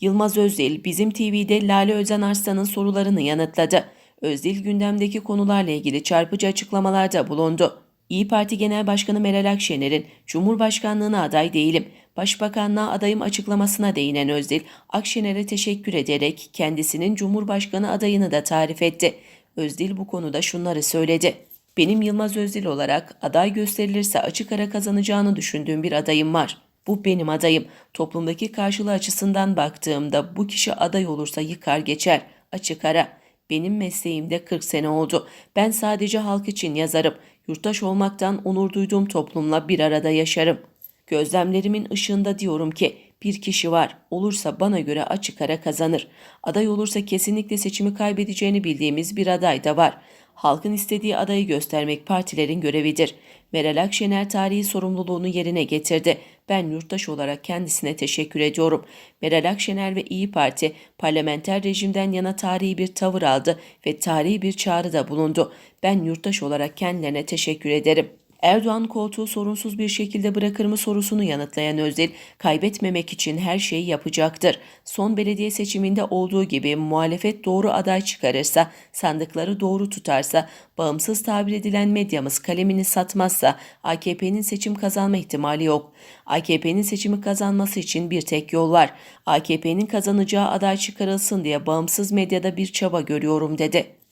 Yılmaz Özdil, Bizim TV'de Lale Özen Arslan'ın sorularını yanıtladı. Özdil gündemdeki konularla ilgili çarpıcı açıklamalarda bulundu. İyi Parti Genel Başkanı Meral Akşener'in Cumhurbaşkanlığına aday değilim, Başbakanlığa adayım açıklamasına değinen Özdil, Akşener'e teşekkür ederek kendisinin Cumhurbaşkanı adayını da tarif etti. Özdil bu konuda şunları söyledi. Benim Yılmaz Özdil olarak aday gösterilirse açık ara kazanacağını düşündüğüm bir adayım var. Bu benim adayım. Toplumdaki karşılığı açısından baktığımda bu kişi aday olursa yıkar geçer. Açık ara. Benim mesleğimde 40 sene oldu. Ben sadece halk için yazarım. Yurttaş olmaktan onur duyduğum toplumla bir arada yaşarım. Gözlemlerimin ışığında diyorum ki bir kişi var. Olursa bana göre açık ara kazanır. Aday olursa kesinlikle seçimi kaybedeceğini bildiğimiz bir aday da var. Halkın istediği adayı göstermek partilerin görevidir. Meral Akşener tarihi sorumluluğunu yerine getirdi. Ben yurttaş olarak kendisine teşekkür ediyorum. Meral Akşener ve İyi Parti parlamenter rejimden yana tarihi bir tavır aldı ve tarihi bir çağrıda bulundu. Ben yurttaş olarak kendilerine teşekkür ederim. Erdoğan koltuğu sorunsuz bir şekilde bırakır mı sorusunu yanıtlayan Özdil, kaybetmemek için her şeyi yapacaktır. Son belediye seçiminde olduğu gibi muhalefet doğru aday çıkarırsa, sandıkları doğru tutarsa, bağımsız tabir edilen medyamız kalemini satmazsa AKP'nin seçim kazanma ihtimali yok. AKP'nin seçimi kazanması için bir tek yol var. AKP'nin kazanacağı aday çıkarılsın diye bağımsız medyada bir çaba görüyorum dedi.